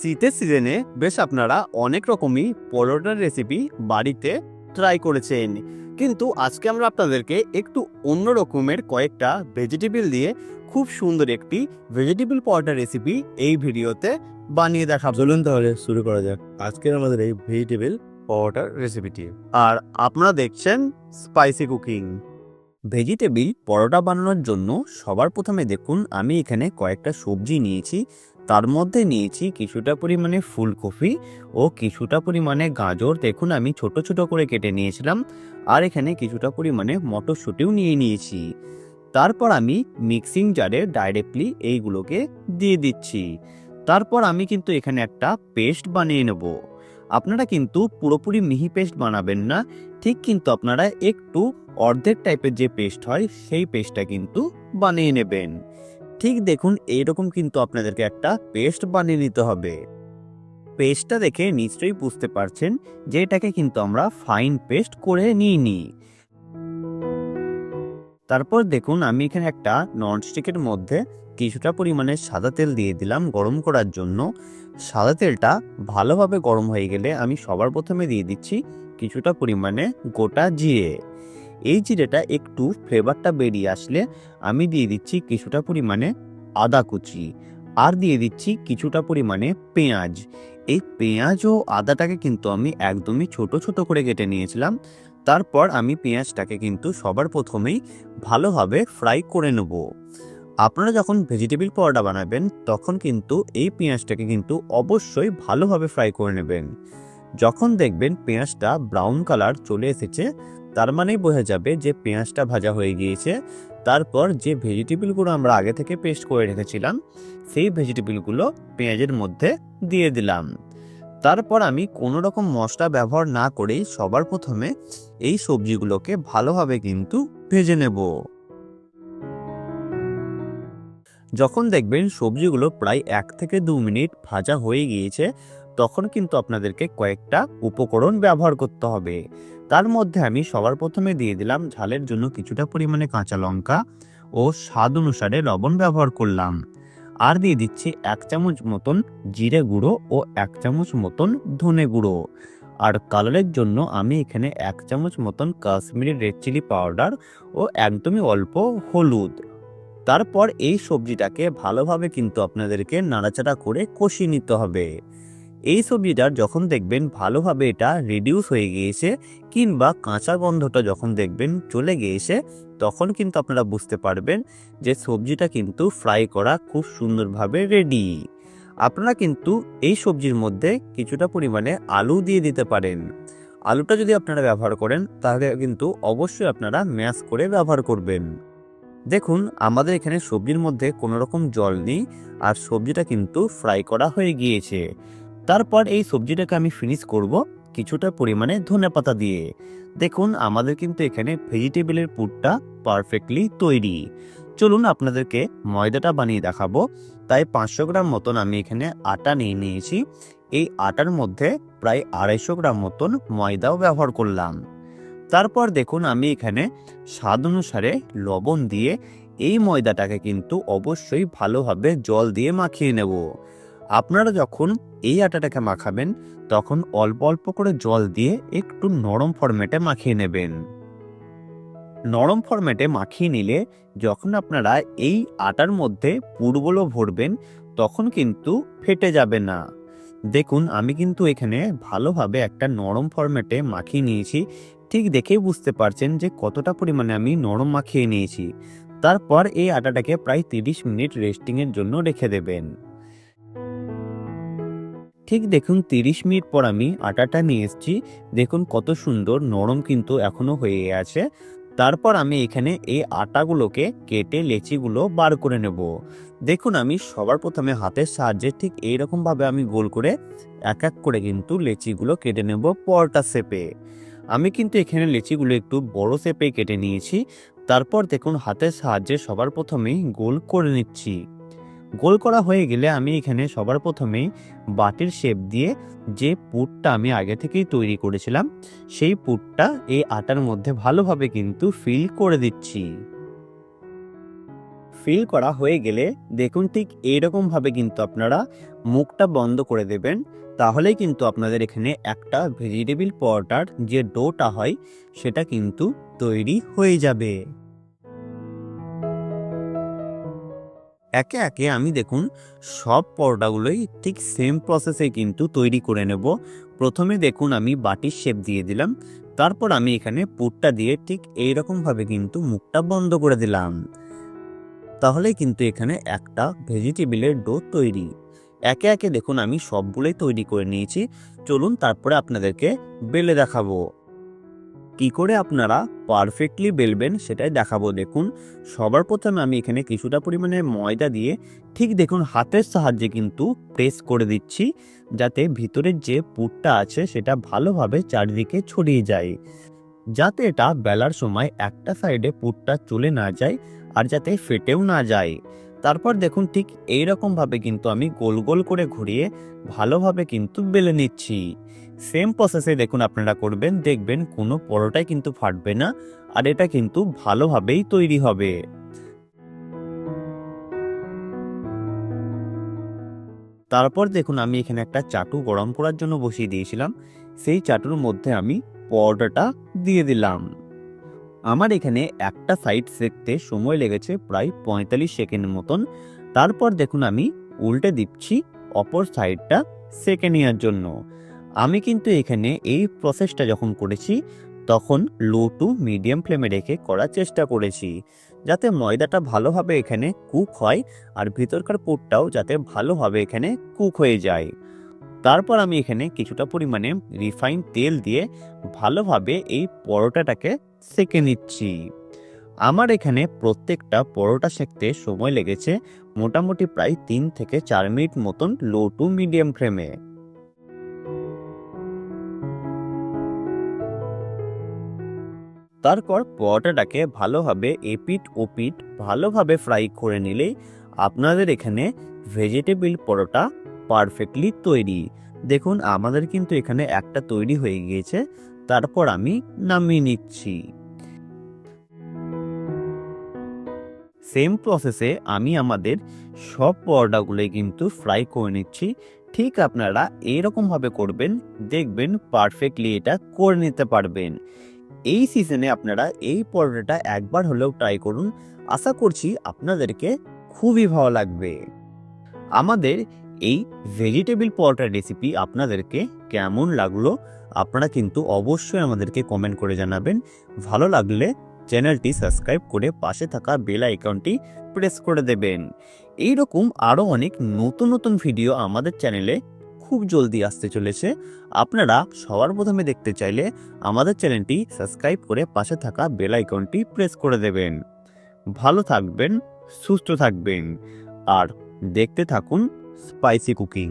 শীতের সিজনে বেশ আপনারা অনেক রকমই পরোটার রেসিপি বাড়িতে ট্রাই করেছেন। কিন্তু আজকে আমরা আপনাদেরকে একটু অন্য রকমের কয়েকটা ভেজিটেবল দিয়ে খুব সুন্দর একটি ভেজিটেবল পরোটা রেসিপি এই ভিডিওতে বানিয়ে দেখাবো। চলুন তাহলে শুরু করা যাক। আজকের আমাদের এই ভেজিটেবল পাওয়াটার রেসিপিটি আর আপনারা দেখছেন স্পাইসি কুকিং ভেজিটেবিল পরোটা বানানোর জন্য সবার প্রথমে দেখুন আমি এখানে কয়েকটা সবজি নিয়েছি। তার মধ্যে নিয়েছি কিছুটা পরিমাণে ফুলকপি ও কিছুটা পরিমাণে গাজর। দেখুন, আমি ছোট ছোট করে কেটে নিয়েছিলাম আর এখানে কিছুটা পরিমাণে মটরশুঁটিও নিয়ে নিয়েছি। তারপর আমি মিক্সিং জারে ডাইরেক্টলি এইগুলোকে দিয়ে দিচ্ছি। তারপর আমি কিন্তু এখানে একটা পেস্ট বানিয়ে নেব। আপনারা কিন্তু পুরোপুরি মিহি পেস্ট বানাবেন না, ঠিক কিন্তু আপনারা একটু অর্ধেক টাইপের যে পেস্ট হয় সেই পেস্টটা কিন্তু বানিয়ে নেবেন। ঠিক দেখুন, এইরকম কিন্তু আপনাদেরকে একটা পেস্ট বানিয়ে নিতে হবে। পেস্টটা দেখে নিশ্চয়ই বুঝতে পারছেন যে এটাকে কিন্তু আমরা ফাইন পেস্ট করে নিই। নি তারপর দেখুন, আমি এখানে একটা ননস্টিকের মধ্যে কিছুটা পরিমাণে সাদা তেল দিয়ে দিলাম গরম করার জন্য। সাদা তেলটা ভালোভাবে গরম হয়ে গেলে আমি সবার প্রথমে দিয়ে দিচ্ছি কিছুটা পরিমাণে গোটা জিরে। এই জিরেটা একটু ফ্লেভারটা বেরিয়ে আসলে আমি দিয়ে দিচ্ছি কিছুটা পরিমাণে আদা কুচি আর দিয়ে দিচ্ছি কিছুটা পরিমাণে পেঁয়াজ। এই পেঁয়াজ ও আদাটাকে কিন্তু আমি একদমই ছোট ছোট করে কেটে নিয়েছিলাম। তারপর আমি পেঁয়াজটাকে কিন্তু সবার প্রথমেই ভালোভাবে ফ্রাই করে নেব। আপনারা যখন ভেজিটেবল পরোটা বানাবেন, তখন কিন্তু এই পেঁয়াজটাকে কিন্তু অবশ্যই ভালোভাবে ফ্রাই করে নেবেন। যখন দেখবেন পেঁয়াজটা ব্রাউন কালার চলে এসেছে তার মানেই বোঝা যাবে যে পেঁয়াজটা ভাজা হয়ে গিয়েছে। তারপর যে ভেজিটেবিলগুলো আমরা আগে থেকে পেস্ট করে রেখেছিলাম, সেই ভেজিটেবিলগুলো পেঁয়াজের মধ্যে দিয়ে দিলাম। তারপর আমি কোনো রকম মশলা ব্যবহার না করেই সবার প্রথমে এই সবজিগুলোকে ভালোভাবে কিন্তু ভেজে নেব। যখন দেখবেন সবজিগুলো প্রায় এক থেকে দু মিনিট ভাজা হয়ে গিয়েছে, তখন কিন্তু আপনাদেরকে কয়েকটা উপকরণ ব্যবহার করতে হবে। তার মধ্যে আমি সবার প্রথমে দিয়ে দিলাম ঝালের জন্য কিছুটা পরিমাণে কাঁচা লঙ্কা ও স্বাদ অনুসারে লবণ ব্যবহার করলাম। আর দিয়ে দিচ্ছি এক চামচ মতন জিরে গুঁড়ো ও এক চামচ মতন ধনে গুঁড়ো। আর কালারের জন্য আমি এখানে এক চামচ মতন কাশ্মীরি রেড চিলি পাউডার ও একদমই অল্প হলুদ। তারপর এই সবজিটাকে ভালোভাবে কিন্তু আপনাদেরকে নাড়াচাড়া করে কষিয়ে নিতে হবে। এই সবজিটার যখন দেখবেন ভালোভাবে এটা রিডিউস হয়ে গিয়েছে কিংবা কাঁচা গন্ধটা যখন দেখবেন চলে গিয়েছে, তখন কিন্তু আপনারা বুঝতে পারবেন যে সবজিটা কিন্তু ফ্রাই করা খুব সুন্দরভাবে রেডি আপনারা কিন্তু এই সবজির মধ্যে কিছুটা পরিমাণে আলু দিয়ে দিতে পারেন। আলুটা যদি আপনারা ব্যবহার করেন, তাহলে কিন্তু অবশ্যই আপনারা ম্যাশ করে ব্যবহার করবেন। দেখুন, আমাদের এখানে সবজির মধ্যে কোনো রকম জল নেই আর সবজিটা কিন্তু ফ্রাই করা হয়ে গিয়েছে। তারপর এই সবজিটাকে আমি ফিনিশ করব কিছুটা পরিমাণে ধনে পাতা দিয়ে। দেখুন, আমাদের কিন্তু এখানে ভেজিটেবলের পুরটা পারফেক্টলি তৈরি। চলুন আপনাদেরকে ময়দাটা বানিয়ে দেখাবো। তাই পাঁচশো গ্রাম মতন আমি এখানে আটা নিয়ে নিয়েছি। এই আটার মধ্যে প্রায় আড়াইশো গ্রাম মতন ময়দাও ব্যবহার করলাম। তারপর দেখুন, আমি এখানে স্বাদ অনুসারে লবণ দিয়ে এই ময়দাটাকে কিন্তু অবশ্যই ভালোভাবে জল দিয়ে মাখিয়ে নেব। আপনারা যখন এই আটাটাকে মাখাবেন, তখন অল্প অল্প করে জল দিয়ে একটু নরম ফরম্যাটে মাখিয়ে নেবেন। নরম ফরম্যাটে মাখিয়ে নিলে যখন আপনারা এই আটার মধ্যে পুরগুলো ভরবেন, তখন কিন্তু ফেটে যাবে না। দেখুন, আমি কিন্তু এখানে ভালোভাবে একটা নরম ফরম্যাটে মাখিয়ে নিয়েছি। ঠিক দেখেই বুঝতে পারছেন যে কতটা পরিমাণে আমি নরম মাখিয়ে নিয়েছি। তারপর এই আটাটাকে প্রায় তিরিশ মিনিট রেস্টিংয়ের জন্য রেখে দেবেন। ঠিক দেখুন, তিরিশ মিনিট পর আমি আটাটা নিয়ে এসেছি। দেখুন কত সুন্দর, নরম কিন্তু এখনও হয়ে আছে। তারপর আমি এখানে এই আটাগুলোকে কেটে লেচিগুলো বার করে নেব। দেখুন, আমি সবার প্রথমে হাতের সাহায্যে ঠিক এইরকমভাবে আমি গোল করে এক এক করে কিন্তু লেচিগুলো কেটে নেব পরটা শেপে। আমি কিন্তু এখানে লেচিগুলো একটু বড় শেপে কেটে নিয়েছি। তারপর দেখুন, হাতের সাহায্যে সবার প্রথমেই গোল করে নিচ্ছি। গোল করা হয়ে গেলে আমি এখানে সবার প্রথমেই বাটির শেপ দিয়ে যে পুরটা আমি আগে থেকেই তৈরি করেছিলাম, সেই পুরটা এই আটার মধ্যে ভালোভাবে কিন্তু ফিল করে দিচ্ছি। ফিল করা হয়ে গেলে দেখুন ঠিক এইরকমভাবে কিন্তু আপনারা মুখটা বন্ধ করে দেবেন, তাহলেই কিন্তু আপনাদের এখানে একটা ভেজিটেবিল পরোটার যে ডোটা হয়, সেটা কিন্তু তৈরি হয়ে যাবে। একে একে আমি দেখুন, সব পরোটাগুলোই ঠিক সেম প্রসেসে কিন্তু তৈরি করে নেব। প্রথমে দেখুন আমি বাটির শেপ দিয়ে দিলাম, তারপর আমি এখানে পুরটা দিয়ে ঠিক এইরকমভাবে কিন্তু মুখটা বন্ধ করে দিলাম। তাহলে কিন্তু এখানে একটা ভেজিটেবিলের ডো তৈরি। একে একে দেখুন আমি সবগুলোই তৈরি করে নিয়েছি, চলুন তারপরে আপনাদেরকে বেলে দেখাবো। কি করে আপনারা পারফেক্টলি বেলবেন সেটাই দেখাবো। দেখুন, সবার প্রথমে আমি এখানে কিছুটা পরিমাণে ময়দা দিয়ে ঠিক দেখুন হাতের সাহায্যে কিন্তু প্রেস করে দিচ্ছি যাতে ভিতরের যে পুরটা আছে সেটা ভালোভাবে চারিদিকে ছড়িয়ে যায়। যাতে এটা বেলার সময় একটা সাইডে পুরটা চলে না যায় আর যাতে ফেটেও না যায়। তারপর দেখুন ঠিক এই ভাবে কিন্তু আমি গোল গোল করে ঘুরিয়ে ভালোভাবে কিন্তু বেলে নিচ্ছি। সেম প্রসেসে দেখুন আপনারা করবেন, দেখবেন কোনো পরোটাই কিন্তু ফাটবে না আর এটা কিন্তু ভালোভাবেই তৈরি হবে। তারপর দেখুন আমি এখানে একটা চাটু গরম করার জন্য বসিয়ে দিয়েছিলাম। সেই চাটুর মধ্যে আমি পরোটাটা দিয়ে দিলাম। আমার এখানে একটা সাইড সেকতে সময় লেগেছে প্রায় পঁয়তাল্লিশ সেকেন্ড মতন। তারপর দেখুন আমি উল্টে দিচ্ছি, অপর সাইডটা সেকে নেওয়ার জন্য। আমি কিন্তু এখানে এই প্রসেসটা যখন করেছি, তখন লো টু মিডিয়াম ফ্লেমে রেখে করার চেষ্টা করেছি, যাতে ময়দাটা ভালোভাবে এখানে কুক হয় আর ভিতরকার পুরটাও যাতে ভালোভাবে এখানে কুক হয়ে যায়। তারপর আমি এখানে কিছুটা পরিমাণে রিফাইন তেল দিয়ে ভালোভাবে এই পরোটাটাকে সেকে নিচ্ছি। আমার এখানে প্রত্যেকটা পরোটা সেঁকতে সময় লেগেছে মোটামুটি প্রায় তিন থেকে চার মিনিট মতন লো টু মিডিয়াম ফ্লেমে। তারপর পরোটাটাকে ভালোভাবে এপিট ওপিট ভালোভাবে ফ্রাই করে নিলেই আপনাদের এখানে ভেজিটেবিল পরোটা পারফেক্টলি তৈরি। দেখুন, আমাদের কিন্তু এখানে একটা তৈরি হয়ে গিয়েছে। তারপর আমি নামিয়ে নিচ্ছি। সেম প্রসেসে আমি আমাদের সব পরোটাগুলোই কিন্তু ফ্রাই করে নিচ্ছি। ঠিক আপনারা এইরকমভাবে করবেন, দেখবেন পারফেক্টলি এটা করে নিতে পারবেন। এই সিজনে আপনারা এই পরোটাটা একবার হলেও ট্রাই করুন। আশা করছি আপনাদেরকে খুবই ভালো লাগবে। আমাদের এই ভেজিটেবিল পরোটার রেসিপি আপনাদেরকে কেমন লাগল, আপনারা কিন্তু অবশ্যই আমাদেরকে কমেন্ট করে জানাবেন। ভালো লাগলে চ্যানেলটি সাবস্ক্রাইব করে পাশে থাকা বেল আইকনটি প্রেস করে দেবেন। এই রকম আরও অনেক নতুন নতুন ভিডিও আমাদের চ্যানেলে খুব জলদি আসতে চলেছে। আপনারা সবার প্রথমে দেখতে চাইলে আমাদের চ্যানেলটি সাবস্ক্রাইব করে পাশে থাকা বেল আইকনটি প্রেস করে দেবেন। ভালো থাকবেন, সুস্থ থাকবেন। আর দেখতে থাকুন স্পাইসি কুকিং